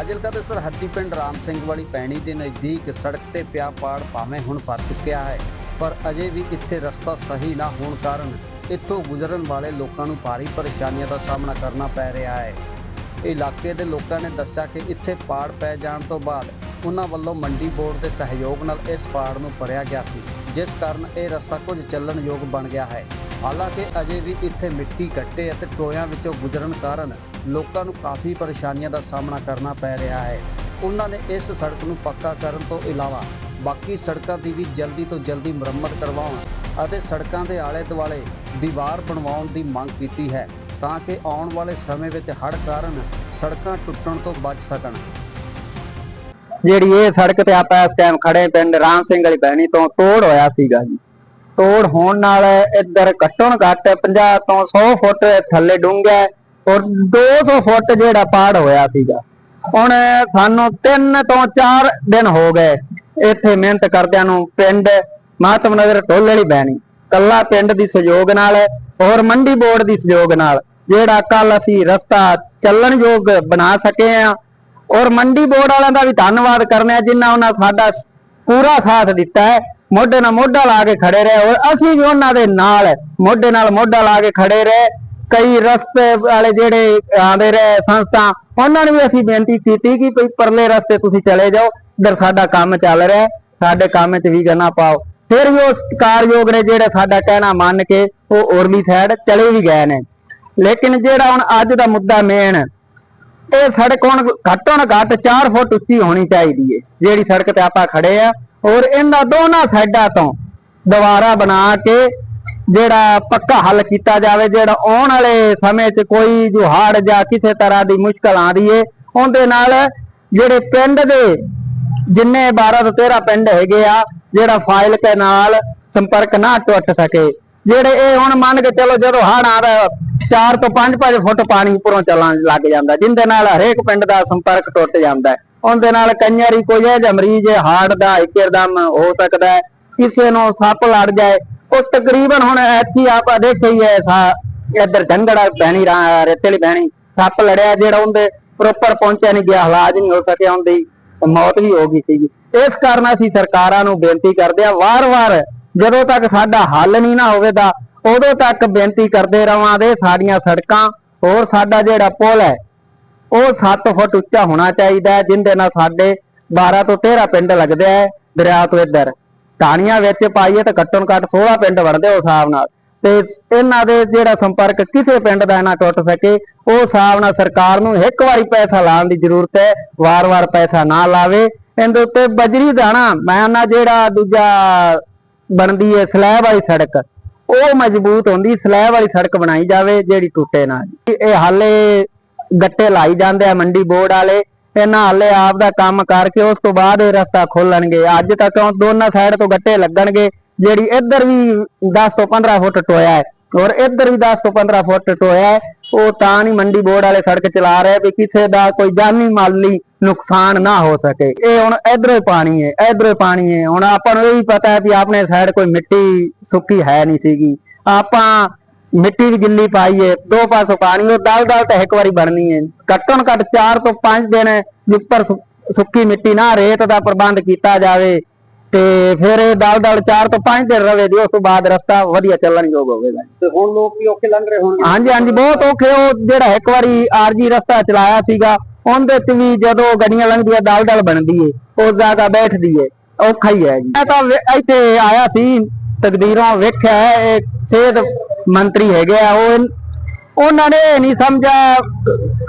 ਫਾਜ਼ਿਲਕਾ ਦੇ ਸਰਹੱਦੀ ਪਿੰਡ ਰਾਮ ਸਿੰਘ ਵਾਲੀ ਪੈਣੀ ਦੇ ਨਜ਼ਦੀਕ ਸੜਕ ਤੇ ਪਿਆ ਪਾੜ ਭਾਵੇਂ ਹੁਣ ਫਰ ਚੁੱਕਿਆ ਹੈ, ਪਰ ਅਜੇ ਵੀ ਇੱਥੇ ਰਸਤਾ ਸਹੀ ਨਾ ਹੋਣ ਕਾਰਨ ਇੱਥੋਂ ਗੁਜ਼ਰਨ ਵਾਲੇ ਲੋਕਾਂ ਨੂੰ ਭਾਰੀ ਪਰੇਸ਼ਾਨੀਆਂ ਦਾ ਸਾਹਮਣਾ ਕਰਨਾ ਪੈ ਰਿਹਾ ਹੈ। ਇਲਾਕੇ ਦੇ ਲੋਕਾਂ ਨੇ ਦੱਸਿਆ ਕਿ ਇੱਥੇ ਪਾੜ ਪੈ ਜਾਣ ਤੋਂ ਬਾਅਦ ਉਹਨਾਂ ਵੱਲੋਂ ਮੰਡੀ ਬੋਰਡ ਦੇ ਸਹਿਯੋਗ ਨਾਲ ਇਸ ਪਾੜ ਨੂੰ ਭਰਿਆ ਗਿਆ ਸੀ, ਜਿਸ ਕਾਰਨ ਇਹ ਰਸਤਾ ਕੁਝ ਚੱਲਣਯੋਗ ਬਣ ਗਿਆ ਹੈ। ਹਾਲਾਂਕਿ ਅਜੇ ਵੀ ਇੱਥੇ ਮਿੱਟੀ ਗੱਟੇ ਅਤੇ ਟੋਇਆਂ ਵਿੱਚੋਂ ਗੁਜ਼ਰਨ ਕਾਰਨ ਲੋਕਾਂ ਨੂੰ ਕਾਫੀ ਪਰੇਸ਼ਾਨੀਆਂ ਦਾ ਸਾਹਮਣਾ ਕਰਨਾ ਪੈ ਰਿਹਾ ਹੈ। ਉਹਨਾਂ ਨੇ ਇਸ ਸੜਕ ਨੂੰ ਪੱਕਾ ਕਰਨ ਤੋਂ ਇਲਾਵਾ ਬਾਕੀ ਸੜਕਾਂ ਦੀ ਵੀ ਜਲਦੀ ਤੋਂ ਜਲਦੀ ਮੁਰੰਮਤ ਕਰਵਾਉਣ ਅਤੇ ਸੜਕਾਂ ਦੇ ਆਲੇ ਦੁਆਲੇ ਦੀਵਾਰ ਬਣਵਾਉਣ ਦੀ ਮੰਗ ਕੀਤੀ ਹੈ ਤਾਂ ਕਿ ਆਉਣ ਵਾਲੇ ਸਮੇਂ ਵਿੱਚ ਹੜ੍ਹ ਕਾਰਨ ਸੜਕਾਂ ਟੁੱਟਣ ਤੋਂ ਬਚ ਸਕਣ। ਜਿਹੜੀ ਇਹ ਸੜਕ ਤੇ ਆਪਾਂ ਇਸ ਟਾਈਮ ਖੜੇ ਪਿੰਡ ਰਾਮ ਸਿੰਘ ਵਾਲੀ ਬਹਿਣੀ ਤੋਂ ਤੋੜ ਹੋਇਆ ਸੀਗਾ ਜੀ। ਤੋੜ ਹੋਣ ਨਾਲ ਇੱਧਰ ਘੱਟੋਂ ਘੱਟ 50 ਤੋਂ 100 ਫੁੱਟ ਥੱਲੇ ਡੂੰਘਾ ਹੈ ਔਰ 200 ਫੁੱਟ ਜਿਹੜਾ ਪਾੜ ਹੋਇਆ ਸੀਗਾ। ਹੁਣ ਸਾਨੂੰ 3 ਤੋਂ 4 ਦਿਨ ਹੋ ਗਏ ਇੱਥੇ ਮਿਹਨਤ ਕਰਦਿਆਂ ਨੂੰ ਪਿੰਡ ਮਾਤਮ ਨਗਰ ਟੋਲ ਵਾਲੀ ਬਹਿਣੀ ਕੱਲਾ ਪਿੰਡ ਦੀ ਸਹਿਯੋਗ ਨਾਲ ਔਰ ਮੰਡੀ ਬੋਰਡ ਦੀ ਸਹਿਯੋਗ ਨਾਲ ਜਿਹੜਾ ਕੱਲ ਅਸੀਂ ਰਸਤਾ ਚੱਲਣਯੋਗ ਬਣਾ ਸਕੇ ਆ। ਔਰ ਮੰਡੀ ਬੋਰਡ ਵਾਲਿਆਂ ਦਾ ਵੀ ਧੰਨਵਾਦ ਕਰਨਾ ਆ ਜਿਨ੍ਹਾਂ ਉਹਨਾਂ ਸਾਡਾ ਪੂਰਾ ਸਾਥ ਦਿੱਤਾ ਹੈ। ਮੋਢੇ ਨਾਲ ਮੋਢਾ ਲਾ ਕੇ ਖੜੇ ਰਹੇ ਔਰ ਅਸੀਂ ਵੀ ਉਹਨਾਂ ਦੇ ਨਾਲ ਮੋਢੇ ਨਾਲ ਮੋਢਾ ਲਾ ਕੇ ਖੜੇ ਰਹੇ। ਕਈ ਰਸਤੇ ਵਾਲੇ ਜਿਹੜੇ ਆਂਦੇ ਰਹੇ ਸੰਸਥਾ, ਉਹਨਾਂ ਨੂੰ ਵੀ ਅਸੀਂ ਬੇਨਤੀ ਕੀਤੀ ਕਿ ਕੋਈ ਪਰਲੇ ਰਸਤੇ ਤੁਸੀਂ ਚਲੇ ਜਾਓ, ਇਧਰ ਸਾਡਾ ਕੰਮ ਚੱਲ ਰਿਹਾ, ਸਾਡੇ ਕੰਮ 'ਚ ਵੀ ਗਨਾ ਪਾਓ। ਫਿਰ ਵੀ ਉਹ ਕਾਰਯੋਗ ਨੇ ਜਿਹੜਾ ਸਾਡਾ ਕਹਿਣਾ ਮੰਨ ਕੇ ਉਹ ਔਰਲੀ ਸਾਈਡ ਚਲੇ ਵੀ ਗਏ ਨੇ। ਲੇਕਿਨ ਜਿਹੜਾ ਹੁਣ ਅੱਜ ਦਾ ਮੁੱਦਾ ਮੇਨ ਇਹ ਸੜਕ ਹੁਣ ਘੱਟੋ ਨਾ ਘੱਟ 4 ਫੁੱਟ ਉੱਚੀ ਹੋਣੀ ਚਾਹੀਦੀ ਏ। ਜਿਹੜੀ ਸੜਕ ਤੇ ਆਪਾਂ ਖੜੇ ਆ ਔਰ ਇਹਨਾਂ ਦੋਨਾਂ ਸਾਈਡਾਂ ਤੋਂ ਦੁਬਾਰਾ ਬਣਾ ਕੇ ਜਿਹੜਾ ਪੱਕਾ ਹੱਲ ਕੀਤਾ ਜਾਵੇ, ਜਿਹੜਾ ਆਉਣ ਵਾਲੇ ਸਮੇਂ 'ਚ ਕੋਈ ਜੋ ਹੜ੍ਹ ਜਾਂ ਕਿਸੇ ਤਰ੍ਹਾਂ ਦੀ ਮੁਸ਼ਕਲ ਆਂਦੀ ਏ, ਉਹਦੇ ਨਾਲ ਜਿਹੜੇ ਪਿੰਡ ਦੇ ਜਿੰਨੇ 12 ਤੋਂ 13 ਪਿੰਡ ਹੈਗੇ ਆ, ਜਿਹੜਾ ਫਾਈਲ ਕੇ ਨਾਲ ਸੰਪਰਕ ਨਾ ਟੁੱਟ ਸਕੇ। ਜਿਹੜੇ ਇਹ ਹੁਣ ਮੰਨ ਕੇ ਚਲੋ ਜਦੋਂ ਹੜ ਆਦਾ 4 ਤੋਂ 5-5 ਫੁੱਟ ਪਾਣੀ ਉੱਪਰੋਂ ਚੱਲਣ ਲੱਗ ਜਾਂਦਾ, ਜਿੰਦੇ ਨਾਲ ਹਰੇਕ ਪਿੰਡ ਦਾ ਸੰਪਰਕ ਟੁੱਟ ਜਾਂਦਾ। ਉਹਦੇ ਨਾਲ ਕਈਆਂ ਰੀ ਕੋਈ ਇਹ ਜਿਹਾ ਮਰੀਜ਼ ਹਾਰਟ ਦਾ ਇੱਕਦਮ ਹੋ ਸਕਦਾ ਹੈ, ਕਿਸੇ ਨੂੰ ਸੱਪ ਲੜ ਜਾਏ। ਉਹ ਤਕਰੀਬਨ ਹੁਣ ਐਤਕੀ ਆਪਾਂ ਦੇਖਿਆ ਹੈ ਇੱਧਰ ਢੰਗੜਾ ਬਹਿਣੀ, ਰਾ- ਰੇਤੇ ਬਹਿਣੀ, ਸੱਪ ਲੜਿਆ ਜਿਹੜਾ ਉਹਦੇ ਪ੍ਰੋਪਰ ਪਹੁੰਚਿਆ ਨਹੀਂ ਗਿਆ, ਇਲਾਜ ਨਹੀਂ ਹੋ ਸਕਿਆ ਉਹਦੀ ਮੌਤ ਵੀ ਹੋ ਗਈ ਸੀਗੀ। ਇਸ ਕਾਰਨ ਅਸੀਂ ਸਰਕਾਰਾਂ ਨੂੰ ਬੇਨਤੀ ਕਰਦੇ ਆ ਵਾਰ-ਵਾਰ ਜਦੋਂ ਤੱਕ ਸਾਡਾ ਹੱਲ ਨਹੀਂ ਨਾ ਹੋਵੇਗਾ ਉਦੋਂ ਤੱਕ ਬੇਨਤੀ ਕਰਦੇ ਰਵਾਂਗੇ ਸਾਡੀਆਂ ਸੜਕਾਂ, ਹੋਰ ਸਾਡਾ ਜਿਹੜਾ ਪੁਲ ਹੈ ਉਹ 7 ਫੁੱਟ ਉੱਚਾ ਹੋਣਾ ਚਾਹੀਦਾ ਹੈ, ਜਿੰਦੇ ਨਾਲ ਸਾਡੇ 12 ਤੋਂ 13 ਪਿੰਡ ਲੱਗਦੇ ਆ ਦਰਿਆ ਤੋਂ ਇੱਧਰ। ਟਾਣੀਆਂ ਵਿੱਚ ਪਾਈਏ ਤਾਂ ਘੱਟੋ ਘੱਟ 16 ਪਿੰਡ ਬਣਦੇ ਉਸ ਹਿਸਾਬ ਨਾਲ। ਤੇ ਇਹਨਾਂ ਦੇ ਜਿਹੜਾ ਸੰਪਰਕ ਕਿਸੇ ਪਿੰਡ ਦਾ ਨਾ ਟੁੱਟ ਸਕੇ, ਉਹ ਹਿਸਾਬ ਨਾਲ ਸਰਕਾਰ ਨੂੰ ਇੱਕ ਵਾਰੀ ਪੈਸਾ ਲਾਉਣ ਦੀ ਜ਼ਰੂਰਤ ਹੈ, ਵਾਰ-ਵਾਰ ਪੈਸਾ ਨਾ ਲਾਵੇ। ਇਹਦੇ ਉੱਤੇ ਬਜਰੀ ਦਾਣਾ, ਮੈਂ ਨਾ ਜਿਹੜਾ ਦੂਜਾ ਬਣਦੀ ਹੈ ਸਲੈਬ ਵਾਲੀ ਸੜਕ, ਉਹ ਮਜ਼ਬੂਤ ਹੁੰਦੀ, ਸਲੈਬ ਵਾਲੀ ਸੜਕ ਬਣਾਈ ਜਾਵੇ ਜਿਹੜੀ ਟੁੱਟੇ ਨਾ। ਇਹ ਹਾਲੇ ਗੱਟੇ ਲਾਈ ਜਾਂਦੇ ਆ ਮੰਡੀ ਬੋਰਡ ਵਾਲੇ ਇਹਨਾਂ ਹਾਲੇ ਆਪ ਦਾ ਕੰਮ ਕਰਕੇ ਉਸ ਤੋਂ ਬਾਅਦ ਇਹ ਰਸਤਾ ਖੋਲਣਗੇ। ਅੱਜ ਤੱਕ ਦੋਨਾਂ ਸਾਈਡ ਤੋਂ ਗੱਟੇ ਲੱਗਣਗੇ, ਜਿਹੜੀ ਇੱਧਰ ਵੀ 10 ਤੋਂ 15 ਫੁੱਟ ਟੋਇਆ ਹੈ ਔਰ ਇੱਧਰ ਵੀ 10 ਤੋਂ 15 ਫੁੱਟ ਟੋਇਆ ਹੈ, ਉਹ ਤਾਂ ਨਹੀਂ ਮੰਡੀ ਬੋਰਡ ਵਾਲੇ ਸੜਕ ਚਲਾ ਰਹੇ ਵੀ ਕਿਸੇ ਦਾ ਕੋਈ ਜਾਨੀ ਮਾਲੀ ਨੁਕਸਾਨ ਨਾ ਹੋ ਸਕੇ। ਇਹ ਹੁਣ ਇਧਰੋਂ ਹੀ ਪਾਣੀ ਹੈ, ਇਧਰੋਂ ਪਾਣੀ ਹੈ। ਹੁਣ ਆਪਾਂ ਨੂੰ ਇਹ ਵੀ ਪਤਾ ਹੈ ਵੀ ਆਪਣੇ ਸਾਈਡ ਕੋਈ ਮਿੱਟੀ ਸੁੱਕੀ ਹੈ ਨਹੀਂ ਸੀਗੀ। ਆਪਾਂ ਮਿੱਟੀ ਦੀ ਗਿੱਲੀ ਪਾਈ ਹੈ ਦੋ ਪਾਸੋਂ ਪਾਣੀ ਉਹ ਦਲ ਦਲ ਤੇ ਇੱਕ ਵਾਰੀ ਬਣਨੀ ਹੈ ਘੱਟੋ ਘੱਟ 4 ਤੋਂ 5 ਦਿਨ ਉੱਪਰ ਸੁੱਕੀ ਮਿੱਟੀ ਨਾ ਰੇਤ ਦਾ ਪ੍ਰਬੰਧ ਕੀਤਾ ਜਾਵੇ ਤੇ ਫਿਰ ਇਹ ਦਲ ਦਲ 4 ਤੋਂ 5 ਦਿਨ ਰਵੇ ਦੀ ਉਸ ਤੋਂ ਬਾਅਦ ਰਸਤਾ ਵਧੀਆ ਚੱਲਣ ਯੋਗ ਹੋਵੇਗਾ ਤੇ ਹੁਣ ਲੋਕ ਵੀ ਔਖੇ ਲੰਘ ਰਹੇ ਹੋਣਗੇ। ਹਾਂਜੀ ਹਾਂਜੀ ਬਹੁਤ ਔਖੇ। ਉਹ ਜਿਹੜਾ ਇੱਕ ਵਾਰੀ ਆਰਜੀ ਰਸਤਾ ਚਲਾਇਆ ਸੀਗਾ ਉਹਦੇ ਚ ਵੀ ਜਦੋਂ ਗੱਡੀਆਂ ਲੰਘਦੀਆਂ ਦਲ ਦਲ ਬਣਦੀ ਏ। ਉਸ ਜਗ੍ਹਾ ਬੈਠਦੀ ਏ। ਔਖਾ ਹੀ ਹੈ ਜੀ। ਮੈਂ ਤਾਂ ਇੱਥੇ ਆਇਆ ਸੀ ਤਕਦੀਰੋਂ ਵੇਖਿਆ ਇਹ ਸਿਹਤ ਮੰਤਰੀ ਹੈਗੇ ਆ, ਉਹ ਉਹਨਾਂ ਨੇ ਇਹ ਨਹੀਂ ਸਮਝਿਆ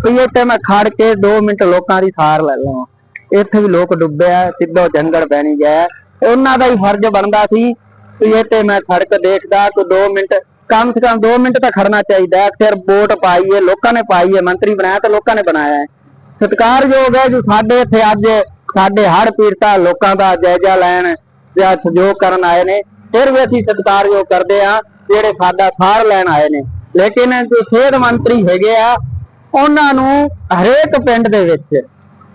ਵੀ ਇੱਥੇ ਮੈਂ ਖੜ ਕੇ 2 ਮਿੰਟ ਲੋਕਾਂ ਦੀ ਸਾਰ ਲੈ ਲਵਾਂ। ਇੱਥੇ ਵੀ ਲੋਕ ਡੁੱਬਿਆ ਸਿੱਧੋ ਜੰਗਲ ਪੈਣੀ ਗਿਆ। ਉਹਨਾਂ ਦਾ ਹੀ ਫਰਜ਼ ਬਣਦਾ ਸੀ ਵੀ ਇੱਥੇ ਮੈਂ ਸੜਕ ਦੇਖਦਾ ਕੋਈ 2 ਮਿੰਟ, ਕਮ ਸੇ ਕਮ 2 ਮਿੰਟ ਤਾਂ ਖੜਨਾ ਚਾਹੀਦਾ ਫਿਰ ਵੋਟ ਪਾਈਏ, ਲੋਕਾਂ ਨੇ ਪਾਈਏ ਮੰਤਰੀ ਬਣਾਇਆ ਤਾਂ ਲੋਕਾਂ ਨੇ ਬਣਾਇਆ ਸਤਿਕਾਰਯੋਗ ਹੈ ਜੋ ਸਾਡੇ ਇੱਥੇ ਅੱਜ, ਸਾਡੇ ਹੜ ਪੀੜਤਾ ਲੋਕਾਂ ਦਾ ਜਾਇਜ਼ਾ ਲੈਣ ਜਾਂ ਸਹਿਯੋਗ ਕਰਨ ਆਏ ਨੇ। ਫਿਰ ਵੀ ਅਸੀਂ ਸਤਿਕਾਰਯੋਗ ਕਰਦੇ ਆ ਜਿਹੜੇ ਸਾਡਾ ਸਾਰ ਲੈਣ ਆਏ ਨੇ। ਲੇਕਿਨ ਜੋ ਸਿਹਤ ਮੰਤਰੀ ਹੈਗੇ ਆ, ਉਹਨਾਂ ਨੂੰ ਹਰੇਕ ਪਿੰਡ ਦੇ ਵਿੱਚ,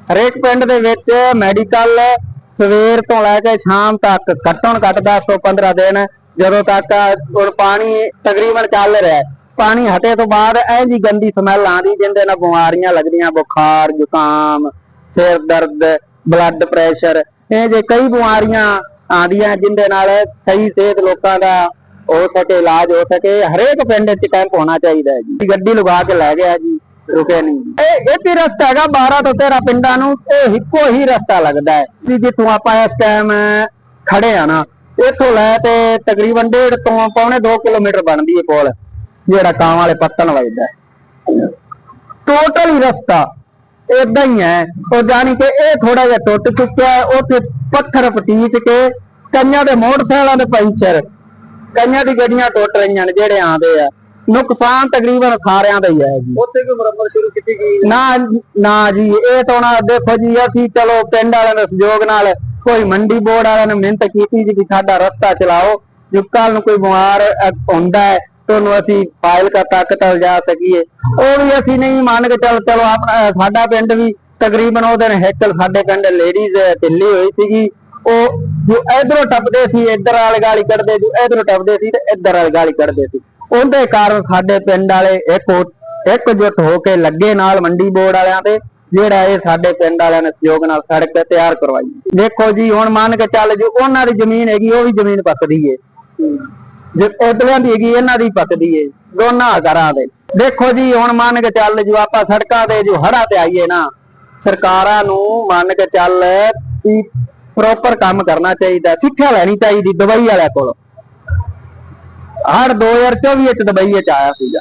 ਹਰੇਕ ਪਿੰਡ ਦੇ ਵਿੱਚ ਮੈਡੀਕਲ ਸਵੇਰ ਤੋਂ ਲੈ ਕੇ ਸ਼ਾਮ ਤੱਕ ਘੱਟੋ ਘੱਟ 10 ਤੋਂ 15 ਦਿਨ, ਜਦੋਂ ਤੱਕ ਹੁਣ ਪਾਣੀ ਤਕਰੀਬਨ ਚੱਲ ਰਿਹਾ। ਪਾਣੀ ਹਟੇ ਤੋਂ ਬਾਅਦ ਇਹ ਜੀ ਗੰਦੀ ਸਮੈਲ ਆਉਂਦੀ ਜਿੰਦੇ ਨਾਲ ਬਿਮਾਰੀਆਂ ਲੱਗਦੀਆਂ, ਬੁਖਾਰ, ਜ਼ੁਕਾਮ, ਸਿਰ ਦਰਦ ਬਲੱਡ ਪ੍ਰੈਸ਼ਰ ਇਹ ਜੇ ਕਈ ਬਿਮਾਰੀਆਂ ਆਉਂਦੀਆਂ ਜਿੰਦੇ ਨਾਲ ਸਹੀ ਸਿਹਤ ਲੋਕਾਂ ਦਾ ਹੋ ਸਕੇ, ਇਲਾਜ ਹੋ ਸਕੇ, ਹਰੇਕ ਪਿੰਡ 'ਚ ਕੈਂਪ ਹੋਣਾ ਚਾਹੀਦਾ ਹੈ ਜੀ। ਗੱਡੀ ਲਗਾ ਕੇ ਲੈ ਗਿਆ ਜੀ ਰੁਕਿਆ ਨਹੀਂ ਇਹ ਇਹ ਤੇ ਰਸਤਾ ਹੈਗਾ 12 ਤੋਂ 13 ਪਿੰਡਾਂ ਨੂੰ ਇਹ ਇੱਕੋ ਹੀ ਰਸਤਾ ਲੱਗਦਾ ਹੈ। ਵੀ ਜਿੱਥੋਂ ਆਪਾਂ ਇਸ ਟਾਈਮ ਖੜੇ ਆ ਨਾ, ਇੱਥੋਂ ਲੈ ਤੇ ਤਕਰੀਬਨ ਡੇਢ ਤੋਂ ਪੌਣੇ 2 ਕਿਲੋਮੀਟਰ ਬਣਦੀ ਹੈ ਕੋਲ, ਜਿਹੜਾ ਕਾਂ ਵਾਲੇ ਪੱਤਣ ਵੱਜਦਾ ਟੋਟਲ ਹੀ। ਰਸਤਾ ਇਦਾਂ ਹੀ ਹੈ, ਉਹ ਜਾਣੀ ਕਿ ਇਹ ਥੋੜਾ ਜਿਹਾ ਟੁੱਟ ਚੁੱਕਿਆ ਹੈ, ਉੱਥੇ ਪੱਥਰ ਪਟੀਚ ਕੇ ਕਈਆਂ ਦੇ ਮੋਟਰਸਾਈਕਲਾਂ ਦੇ ਪੈਂਚਰ ਕਈਆਂ ਦੀ ਗੱਡੀਆਂ ਟੁੱਟ ਰਹੀਆਂ ਨੇ ਜਿਹੜੇ ਆਂਦੇ ਆ। ਨੁਕਸਾਨ ਤਕਰੀਬਨ ਸਾਰਿਆਂ ਦਾ ਹੀ ਹੈ ਜੀ। ਉੱਥੇ ਕੋਈ ਮੁਰੰਮਤ ਸ਼ੁਰੂ ਕੀਤੀ ਗਈ ਨਾ ਨਾ ਜੀ ਇਹ ਤਾਂ ਨਾ ਦੇਖੋ ਜੀ ਅਸੀਂ ਚਲੋ ਪਿੰਡ ਵਾਲਿਆਂ ਦੇ ਸਹਿਯੋਗ ਨਾਲ ਕੋਈ ਮੰਡੀ ਬੋਰਡ ਵਾਲਿਆਂ ਨੇ ਮਿਹਨਤ ਕੀਤੀ ਜੀ ਕਿ ਸਾਡਾ ਰਸਤਾ ਚਲਾਓ। ਜੋ ਕੱਲ ਨੂੰ ਕੋਈ ਬਿਮਾਰ ਹੁੰਦਾ ਹੈ ਤਾਂ ਉਹਨੂੰ ਅਸੀਂ ਫਾਈਲ ਕਾ ਤੱਕ ਤੱਕ ਜਾ ਸਕੀਏ। ਉਹ ਵੀ ਅਸੀਂ ਨਹੀਂ ਮੰਨ ਕੇ ਚੱਲ ਚਲੋ ਆਪਣਾ ਸਾਡਾ ਪਿੰਡ ਵੀ ਤਕਰੀਬਨ ਉਹ ਦਿਨ ਹੈਕਲ ਸਾਡੇ ਪਿੰਡ ਲੇਡੀਜ਼ ਢਿੱਲੀ ਹੋਈ ਸੀਗੀ। ਉਹ ਜੋ ਇਧਰੋਂ ਟੱਪਦੇ ਸੀ, ਇੱਧਰ ਵਾਲੇ ਗਾਲੀ ਕੱਢਦੇ ਜੋ ਇਧਰੋਂ ਟੱਪਦੇ ਸੀ ਤੇ ਇੱਧਰ ਵਾਲੇ ਗਾਲੀ ਕੱਢਦੇ ਸੀ। ਉਹਦੇ ਕਾਰਨ ਸਾਡੇ ਪਿੰਡ ਵਾਲੇ ਇੱਕ ਹੋ- ਇੱਕਜੁੱਟ ਹੋ ਕੇ ਲੱਗੇ ਨਾਲ ਮੰਡੀ ਬੋਰਡ ਵਾਲਿਆਂ ਤੇ, ਜਿਹੜਾ ਇਹ ਸਾਡੇ ਪਿੰਡ ਵਾਲਿਆਂ ਨੇ ਸਹਿਯੋਗ ਨਾਲ ਸੜਕ ਤਿਆਰ ਕਰਵਾਈ। ਦੇਖੋ ਜੀ, ਹੁਣ ਮੰਨ ਕੇ ਚੱਲ ਜੋ, ਉਹਨਾਂ ਦੀ ਜ਼ਮੀਨ ਹੈਗੀ, ਉਹ ਵੀ ਜ਼ਮੀਨ ਪੱਕਦੀ ਏ। ਜੇ ਇਧਰਾਂ ਦੀ ਹੈਗੀ, ਇਹਨਾਂ ਦੀ ਪੱਕਦੀ ਏ, ਦੋਨਾਂ ਘਰਾਂ ਦੇ। ਦੇਖੋ ਜੀ, ਹੁਣ ਮੰਨ ਕੇ ਚੱਲ ਜੋ, ਆਪਾਂ ਸੜਕਾਂ ਤੇ ਜੋ ਹੜਾ ਤੇ ਆਈਏ ਨਾ, ਸਰਕਾਰਾਂ ਨੂੰ ਮੰਨ ਕੇ ਚੱਲ ਪ੍ਰੋਪਰ ਕੰਮ ਕਰਨਾ ਚਾਹੀਦਾ, ਸਿੱਖਿਆ ਲੈਣੀ ਚਾਹੀਦੀ ਦੁਬਈ ਵਾਲਿਆਂ ਕੋਲੋਂ। ਹੜ 2024 ਵਿੱਚ ਦੁਬਈ ਵਿੱਚ ਆਇਆ ਸੀਗਾ।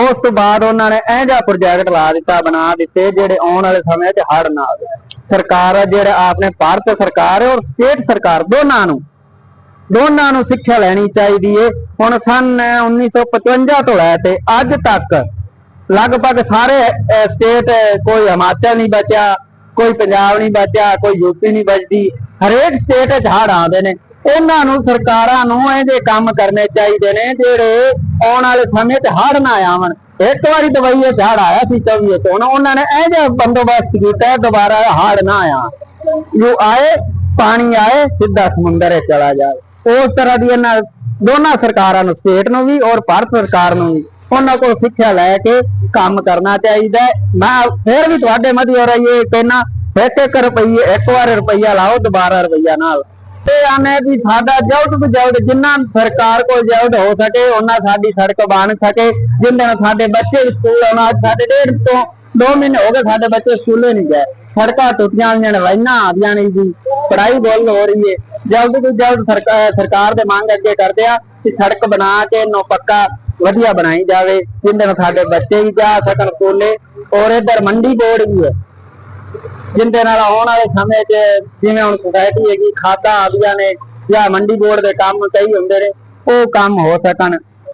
ਉਸ ਤੋਂ ਬਾਅਦ ਉਹਨਾਂ ਨੇ ਇਹ ਜਿਹਾ ਪ੍ਰੋਜੈਕਟ ਲਾ ਦਿੱਤਾ, ਬਣਾ ਦਿੱਤੇ, ਜਿਹੜੇ ਆਉਣ ਵਾਲੇ ਸਮੇਂ 'ਚ ਹੜ ਨਾ ਆਵੇ। ਸਰਕਾਰ ਹੈ ਜਿਹੜਾ ਆਪਣੇ ਭਾਰਤ ਸਰਕਾਰ ਹੈ ਔਰ ਸਟੇਟ ਸਰਕਾਰ, ਦੋਨਾਂ ਨੂੰ। ਦੋਨਾਂ ਨੂੰ ਸਿੱਖਿਆ ਲੈਣੀ ਚਾਹੀਦੀ ਏ। ਹੁਣ ਸਨ 1955 ਤੋਂ ਲੈ ਤੇ ਅੱਜ ਤੱਕ ਲਗਭਗ ਸਾਰੇ ਸਟੇਟ ਕੋਈ ਹਿਮਾਚਲ ਨਹੀਂ ਬਚਿਆ, ਕੋਈ ਪੰਜਾਬ ਨਹੀਂ ਬਚਿਆ, ਕੋਈ ਯੂਪੀ ਨਹੀਂ ਬਚਦੀ। ਹਰੇਕ ਸਟੇਟ 'ਚ ਹੜ ਆਉਂਦੇ ਨੇ। ਉਹਨਾਂ ਨੂੰ ਸਰਕਾਰਾਂ ਨੂੰ ਇਹ ਜੇ ਕੰਮ ਕਰਨੇ ਚਾਹੀਦੇ ਨੇ ਜਿਹੜੇ ਆਉਣ ਵਾਲੇ ਸਮੇਂ 'ਚ ਹੜ ਨਾ ਆਵਣ। ਇੱਕ ਵਾਰੀ ਦਵਾਈ ਇਹ ਹੜ ਆਇਆ ਸੀ 24 ਤੋਂ ਉਹਨਾਂ ਨੇ ਇਹ ਜਿਹਾ ਬੰਦੋਬਸਤ ਕੀਤਾ ਦੁਬਾਰਾ ਹੜ ਨਾ ਆਇਆ। ਜੋ ਆਏ, ਪਾਣੀ ਆਏ, ਸਿੱਧਾ ਸਮੁੰਦਰ 'ਚ ਚਲਾ ਜਾਵੇ। ਉਸ ਤਰ੍ਹਾਂ ਦੀ ਇਹਨਾਂ ਦੋਨਾਂ ਸਰਕਾਰਾਂ ਨੂੰ ਸਟੇਟ ਨੂੰ ਵੀ ਔਰ ਭਾਰਤ ਸਰਕਾਰ ਨੂੰ ਵੀ ਉਹਨਾਂ ਕੋਲ ਸਿੱਖਿਆ ਲੈ ਕੇ ਕੰਮ ਕਰਨਾ ਚਾਹੀਦਾ ਮੈਂ ਫਿਰ ਵੀ ਤੁਹਾਡੇ ਮਧਿਓ ਇਹ ਕਹਿਣਾ ਇੱਕ ਇੱਕ ਰੁਪਈਏ, ਇੱਕ ਵਾਰ ਰੁਪਈਆ ਲਾਓ, ਦੁਬਾਰਾ ਰੁਪਈਆ ਨਾਲ। ਤੇ ਆਨੇ ਵੀ ਸਾਡਾ ਜਲਦ ਤੋਂ ਜਲਦ ਜਿੰਨਾ ਸਰਕਾਰ ਕੋਲ ਜਲਦ ਹੋ ਸਕੇ ਉਹਨਾਂ ਸਾਡੀ ਸੜਕ ਬਣ ਸਕੇ। ਜਿੰਦੇ ਸਾਡੇ ਬੱਚੇ ਸਕੂਲ ਆਉਣਾ ਸਾਡੇ ਡੇਢ ਤੋਂ 2 ਮਹੀਨੇ ਹੋ ਗਏ ਸਾਡੇ ਬੱਚੇ ਸਕੂਲੇ ਨਹੀਂ ਗਏ। ਸੜਕਾਂ ਟੁੱਟੀਆਂ ਹੋਈਆਂ ਨੇ, ਲਾਈਨਾਂ ਆਦੀਆਂ ਨਹੀਂ ਜੀ। ਪੜਾਈ ਬੋਲ ਹੋ ਰਹੀ ਹੈ ਜਲਦ ਤੋਂ ਜਲਦ ਸਰਕਾਰ ਦੇ ਮੰਗ ਅੱਗੇ ਕਰਦੇ ਆ ਕਿ ਸੜਕ ਬਣਾ ਕੇ ਇਹਨੂੰ ਪੱਕਾ ਵਧੀਆ ਬਣਾਈ ਜਾਵੇ। ਜਿੰਦੇ ਸਾਡੇ ਬੱਚੇ ਵੀ ਜਾ ਸਕਣ ਸਕੂਲੇ, ਔਰ ਇਧਰ ਮੰਡੀ ਬੋਰਡ ਵੀ ਹੈ। ਜਿੰਦੇ ਨਾਲ ਆਉਣ ਵਾਲੇ ਸਮੇਂ 'ਚ ਜਿਵੇਂ ਹੁਣ ਸੁਸਾਇਟੀ ਹੈਗੀ, ਖਾਦਾਂ ਆਦੀਆਂ ਨੇ ਜਾਂ ਮੰਡੀ ਬੋਰਡ ਦੇ ਕੰਮ ਕਈ ਹੁੰਦੇ ਨੇ, ਉਹ ਕੰਮ ਹੋ ਸਕਣ।